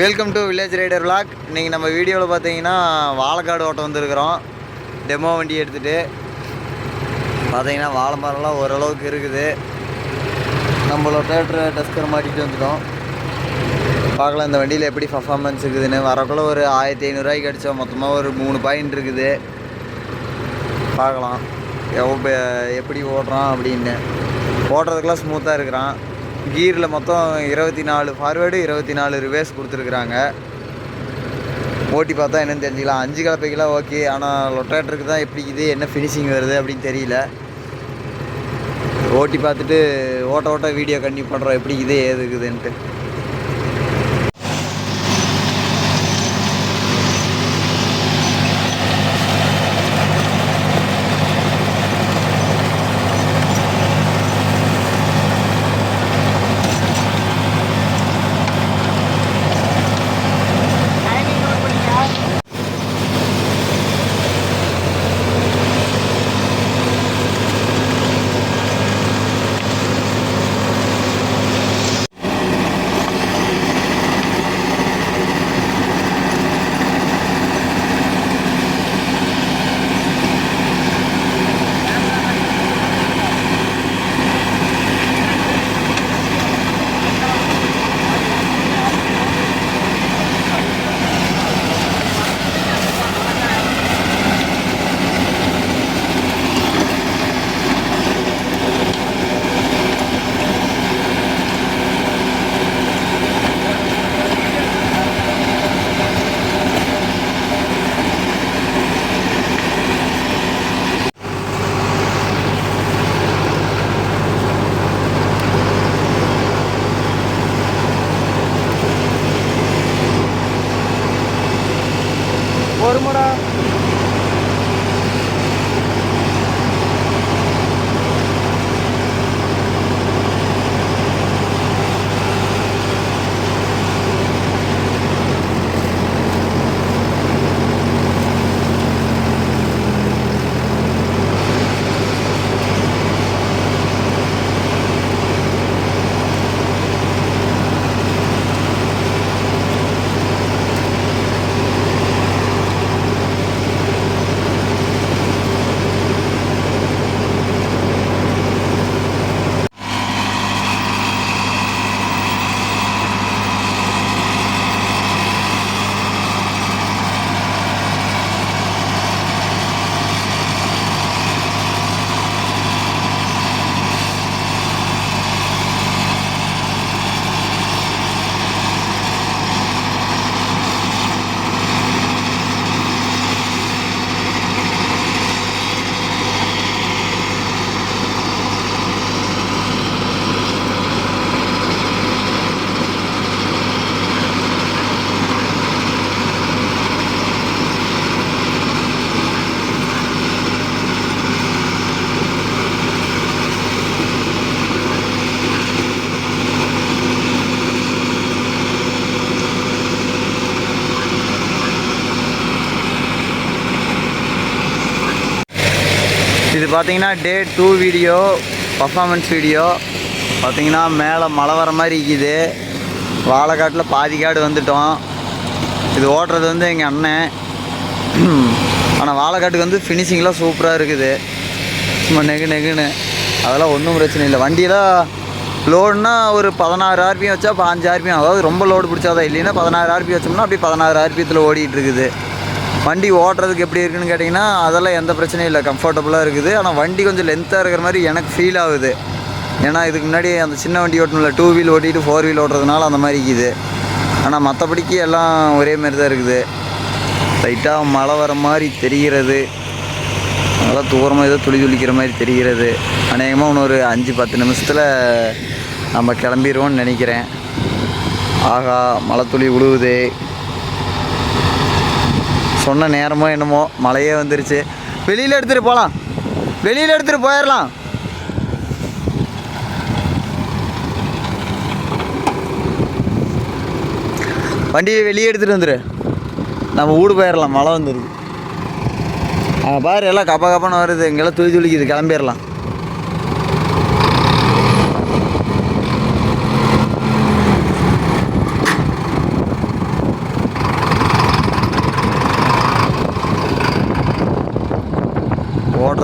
Welcome to village rider vlog இன்றைக்கி நம்ம வீடியோவில் பார்த்தீங்கன்னா வாழைக்காடு ஓட்டம் வந்துருக்குறோம். டெமோ வண்டி எடுத்துகிட்டு பார்த்தீங்கன்னா வாழை மரம்லாம் ஓரளவுக்கு இருக்குது. நம்மளோட டேட்டரை டஸ்கர் மாட்டிட்டு வந்துட்டோம். பார்க்கலாம் இந்த வண்டியில் எப்படி பர்ஃபார்மன்ஸ் இருக்குதுன்னு. வரக்குள்ள ஒரு ஆயிரத்தி ஐநூறுரூவாய்க்கு அடித்தோம் மொத்தமாக ஒரு மூணு பாயிண்ட் இருக்குது. பார்க்கலாம். எவ்வளோ எப்படி ஓடுறான் அப்படின்னு. ஓட்டுறதுக்கெலாம் ஸ்மூத்தாக இருக்கிறான். கீரில் மொத்தம் இருபத்தி நாலு ஃபார்வேர்டு இருபத்தி நாலு ரிவேர்ஸ் கொடுத்துருக்குறாங்க. ஓட்டி பார்த்தா என்னென்னு தெரிஞ்சுக்கலாம். அஞ்சு கலப்பைக்கெல்லாம் ஓகே ஆனால் லொட்டேட்டருக்கு தான் எப்படி இது என்ன ஃபினிஷிங் வருது அப்படின்னு தெரியல. ஓட்டி பார்த்துட்டு ஓட்ட ஓட்ட வீடியோ கண்டினியூ பண்ணுறோம் எப்படி இது ஏது பார்த்தீங்கன்னா day two video performance video பார்த்தீங்கன்னா மேலே மழை வர மாதிரி இருக்குது. வாழைக்காட்டில் பாதி காடு வந்துட்டோம். இது ஓட்டுறது வந்து எங்கள் அண்ணன். ஆனால் வாழைக்காட்டுக்கு வந்து ஃபினிஷிங்லாம் சூப்பராக இருக்குது. சும்மா நெகு நெகுன்னு. அதெல்லாம் ஒன்றும் பிரச்சனை இல்லை. வண்டியெல்லாம் லோடுனா ஒரு பதினாறு ஆர்பிஎம் வச்சா பாஞ்சு ஆர்பிஎம். அதாவது ரொம்ப லோடு பிடிச்சாதான் இல்லைன்னா பதினாறு ஆர்பிஎம் வச்சோம்னா அப்படியே பதினாறு ஆர்பிஎத்தில் ஓடிட்டு இருக்குது. வண்டி ஓட்டுறதுக்கு எப்படி இருக்குன்னு கேட்டிங்கன்னா அதெல்லாம் எந்த பிரச்சனையும் இல்லை. கம்ஃபர்டபுளாக இருக்குது. ஆனால் வண்டி கொஞ்சம் லென்த்தாக இருக்கிற மாதிரி எனக்கு ஃபீல் ஆகுது. ஏன்னா இதுக்கு முன்னாடி அந்த சின்ன வண்டி ஓட்டணும்ல டூ வீல் ஓட்டிட்டு ஃபோர் வீல் ஓட்டுறதுனால அந்த மாதிரி இருக்குது. ஆனால் மற்றபடிக்கு எல்லாம் ஒரே மாதிரி தான் இருக்குது. லைட்டாக மழை வர மாதிரி தெரிகிறது. நல்லா தூரமாக ஏதோ துளி துளிக்கிற மாதிரி தெரிகிறது. அநேகமாக இன்னொரு அஞ்சு பத்து நிமிஷத்தில் நம்ம கிளம்பிடுவோம்னு நினைக்கிறேன். ஆகா மழை துளி விழுவுது சொன்ன நேரமோ என்னமோ மழையே வந்துருச்சு. வெளியில் எடுத்துகிட்டு போகலாம் வெளியில் எடுத்துகிட்டு போயிடலாம் வண்டியை வெளியே எடுத்துகிட்டு வந்துடு நம்ம வீடு போயிடலாம் மழை வந்துடுது பாரு எல்லாம் கப்பா கப்பான்னு வருது. இங்கெல்லாம் துளி துளிக்குது கிளம்பிடலாம்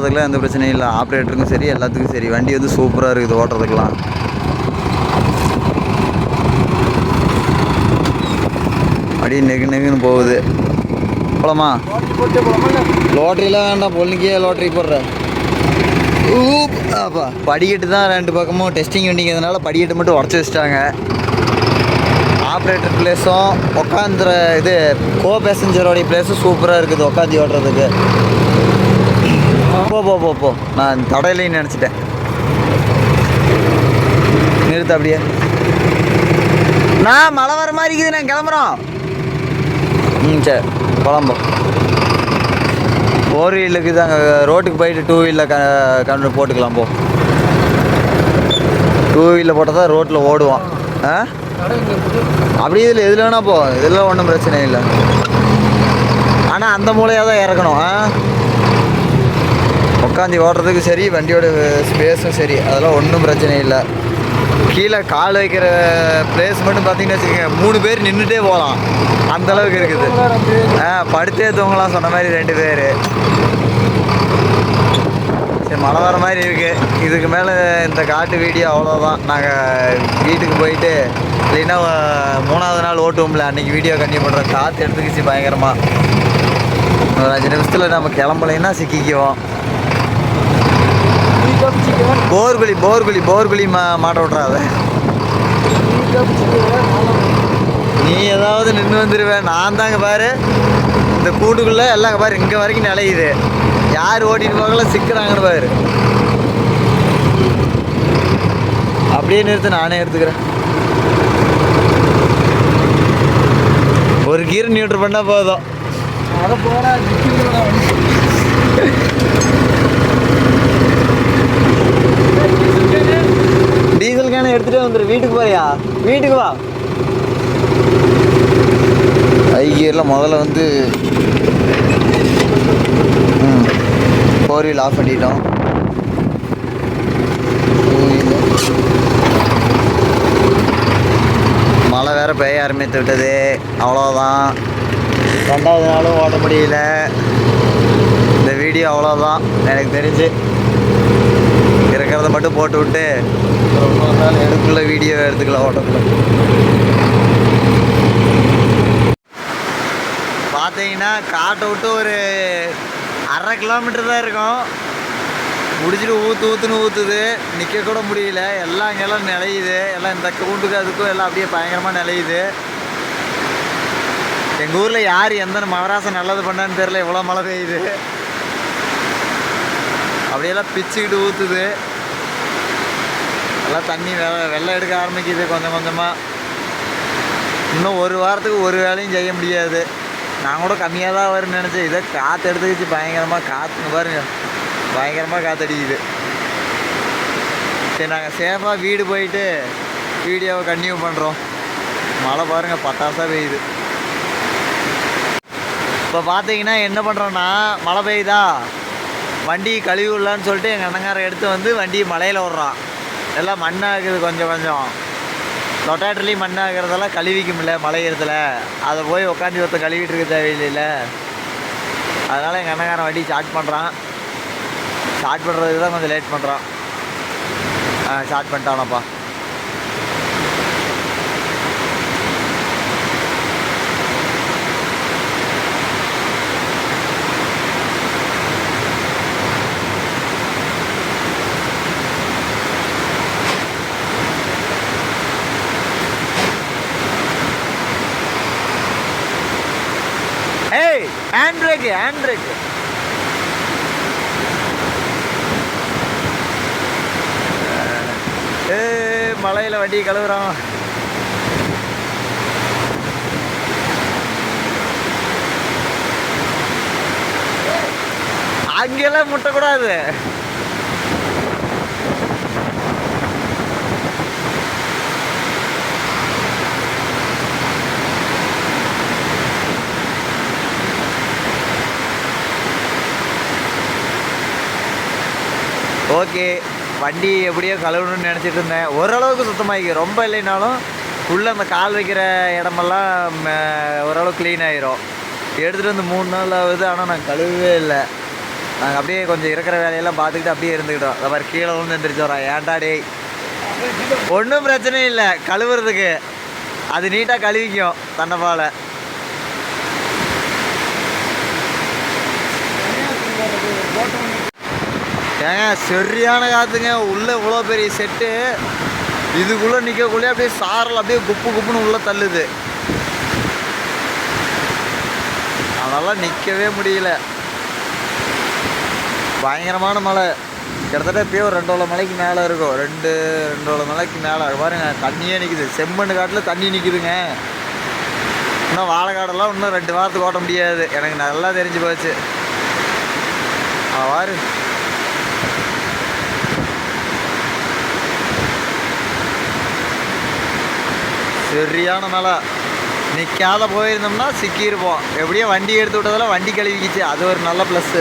ஓட்டுறதுக்குலாம் எந்த பிரச்சனையும் இல்லை. ஆப்ரேட்டருக்கும் சரி எல்லாத்துக்கும் சரி. வண்டி வந்து சூப்பராக இருக்குது ஓட்டுறதுக்கெலாம் அப்படியே நெகு நெகுன்னு போகுது. போலாமா? லோட்டரிலாம் வேண்டாம். பொண்ணுக்கே லாட்ரி போடுற. ஊப் அப்பா. படிக்கட்டு தான் ரெண்டு பக்கமும் டெஸ்டிங் வண்டிங்கிறதுனால படிக்கட்டு மட்டும் உடச்சி வச்சிட்டாங்க. ஆப்ரேட்டர் பிளேஸும் உட்காந்துற இது கோ பேசஞ்சரோடைய பிளேஸும் சூப்பராக இருக்குது உட்காந்து ஓட்டுறதுக்கு. போ போ போ போ. நான் தடையிலையும் நினச்சிட்டேன். நிறுத்த அப்படியே. நான் மழை வர மாதிரி இருக்குது நான் கிளம்புறோம். ம் சரி. குழம்பும் ஃபோர் வீலுக்கு தான் ரோட்டுக்கு போயிட்டு டூ வீலில் க கண்டு போட்டுக்கலாம் போ. டூ வீலில் போட்டால் தான் ரோட்டில் ஓடுவான் ஆ? அப்படி இதில் எதில் வேணா போ. இதெல்லாம் ஒன்றும் பிரச்சனை இல்லை. ஆனால் அந்த மூலையாக தான் இறக்கணும் ஆ? உட்காந்து ஓடுறதுக்கும் சரி வண்டியோட ஸ்பேஸும் சரி அதெல்லாம் ஒன்றும் பிரச்சனை இல்லை. கீழே கால் வைக்கிற பிளேஸ் மட்டும் பார்த்தீங்கன்னு வச்சுக்கோங்க மூணு பேர் நின்றுட்டே போகலாம். அந்த அளவுக்கு இருக்குது. ஆ படுத்தே தூங்கலாம் சொன்ன மாதிரி ரெண்டு பேர். சரி மழை வர மாதிரி இருக்குது இதுக்கு மேலே இந்த காட்டு வீடியோ அவ்வளோதான் நாங்கள் வீட்டுக்கு போயிட்டு இல்லைன்னா மூணாவது நாள் ஓட்டுவோம்ல அன்றைக்கி வீடியோ கண்டினியூ பண்ணுறோம் காற்று எடுத்துக்கிச்சு பயங்கரமாக ஒரு அஞ்சு நிமிஷத்தில் நம்ம கிளம்பலைன்னா சிக்கிக்குவோம். போர்குழி போர்குழி போர்குழி மா மாட்ட விட்றாத. நீ ஏதாவது நின்று வந்துடுவேன் நான் தாங்க பாரு. இந்த கூட்டுக்குள்ளே எல்லாம் பாரு இங்கே வரைக்கும் நிலையுது. யார் ஓட்டிட்டு போகல சிக்கிறாங்கன்னு பாரு. அப்படியே நிறுத்து நானே எடுத்துக்கிறேன். ஒரு கீர் நியூட்ரு பண்ணால் போதும். அதை டீசல் கேனை எடுத்துகிட்டே வந்துடு வீட்டுக்கு போறியா? வீட்டுக்கு வா. ஐ முதல்ல வந்து ஃபோர் வீல் ஆஃப் பண்ணிட்டோம். மழை வேற பெய்ய ஆரம்பித்து விட்டது. அவ்வளோதான் ரெண்டாவது நாளும் ஓட முடியல. இந்த வீடியோ அவ்வளோதான் எனக்கு தெரிஞ்சு இருக்கிறத மட்டும் போட்டு விட்டு ரொம்ப நாள் எடுக்கல வீடியோ எடுத்துக்கலாம் ஓட்டத்தில் பார்த்தீங்கன்னா காட்டை விட்டு ஒரு அரை கிலோமீட்டர் தான் இருக்கும். முடிச்சுட்டு ஊற்று ஊற்றுன்னு ஊற்றுது நிற்க கூட முடியல. எல்லாம் இங்கெல்லாம் நிலையுது. எல்லாம் இந்த கூண்டுக்கு அதுக்கும் எல்லாம் அப்படியே பயங்கரமாக நிலையுது. எங்கள் ஊரில் யார் எந்த மகராசம் நல்லது பண்ணான்னு தெரில இவ்வளோ மழை பெய்யுது. அப்படியெல்லாம் பிச்சுக்கிட்டு ஊற்றுது எல்லாம் தண்ணி வெ வெள்ளம் எடுக்க ஆரம்பிக்குது கொஞ்சம் கொஞ்சமாக இன்னும் ஒரு வாரத்துக்கு ஒரு வேலையும் செய்ய முடியாது. நான் கூட கம்மியாக தான் வரும்னு நினச்சேன். இதை காற்று எடுத்துக்கிச்சு பயங்கரமாக காற்று பாருங்க. பயங்கரமாக காற்றடிக்குது சரி நாங்கள் சேஃபாக வீடு போயிட்டு வீடியோவை கண்டினியூ பண்ணுறோம் மழை பாருங்கள் பட்டாசாக பெய்யுது. இப்போ பார்த்தீங்கன்னா என்ன பண்ணுறோன்னா மழை பெய்யுதா? வண்டி கழுவி விடலான்னு சொல்லிட்டு எங்கள் அண்ணங்காரன் எடுத்து வந்து வண்டி மலையில் விட்றான். எல்லாம் மண்ணாகுது கொஞ்சம் கொஞ்சம். ரொட்டாட்டர்லேயும் மண்ணாகிறதெல்லாம் கழுவிக்க முடியல மலையிறதுல அதை போய் உட்காந்து ஒருத்தர் கழுவிட்டு இருக்க தேவையில்லைல்ல அதனால் எங்கள் அண்ணகாரன் வண்டி ஸ்டார்ட் பண்ணுறான் ஸ்டார்ட் பண்ணுறதுக்கு தான் கொஞ்சம் லேட் பண்ணுறான் ஆ ஸ்டார்ட் பண்ணிட்டானப்பா. ஹேண்ட் பிரேக் ஹேண்ட் பிரேக் ஏ மலையில் வண்டி கழுவுறான். அங்கெல்லாம் முட்டக்கூடாது. ஓகே வண்டி எப்படியோ கழுவணும்னு நினச்சிட்டு இருந்தேன். ஓரளவுக்கு சுத்தமாகிக்கும் ரொம்ப இல்லைனாலும் உள்ளே அந்த கால் வைக்கிற இடமெல்லாம் ஓரளவு க்ளீன் ஆகிரும் எடுத்துகிட்டு வந்து மூணு நாள் ஆகுது ஆனால் நான் கழுவவே இல்லை. நாங்கள் அப்படியே கொஞ்சம் இருக்கிற வேலையெல்லாம் பார்த்துக்கிட்டு அப்படியே இருந்துக்கிட்டோம். அந்த மாதிரி கீழே விழுந்து எந்திரிச்சோம் வரோம். ஏன்டா டேய்? ஒன்றும் பிரச்சனை இல்லை. கழுவுறதுக்கு. அது நீட்டாக கழுவிக்கும் தண்டப்பால் ஏங்க சரியான காத்துங்க. உள்ளே இவ்வளோ பெரிய செட்டு இதுக்குள்ளே நிற்கக்குள்ளே அப்படியே சாரல் அப்படியே குப்பு குப்புன்னு உள்ளே தள்ளுது. அதெல்லாம் நிற்கவே முடியல. பயங்கரமான மழை. கிட்டத்தட்ட இப்பயே ஒரு மலைக்கு மேலே இருக்கும். ரெண்டு ரெண்டு மலைக்கு மேலே. பாருங்க தண்ணியே நிற்குது செம்மண்ணு காட்டில் தண்ணி நிற்குதுங்க இன்னும் வாழைக்காடெல்லாம் இன்னும் ரெண்டு வாரத்துக்கு ஓட்ட முடியாது. எனக்கு நல்லா தெரிஞ்சு போச்சு. பாரு. சரியான மழை. நிற்காத போயிருந்தோம்னா சிக்கியிருப்போம். எப்படியோ வண்டி எடுத்து விட்டதில் வண்டி கழுவிக்கிச்சு. அது ஒரு நல்ல ப்ளஸ்ஸு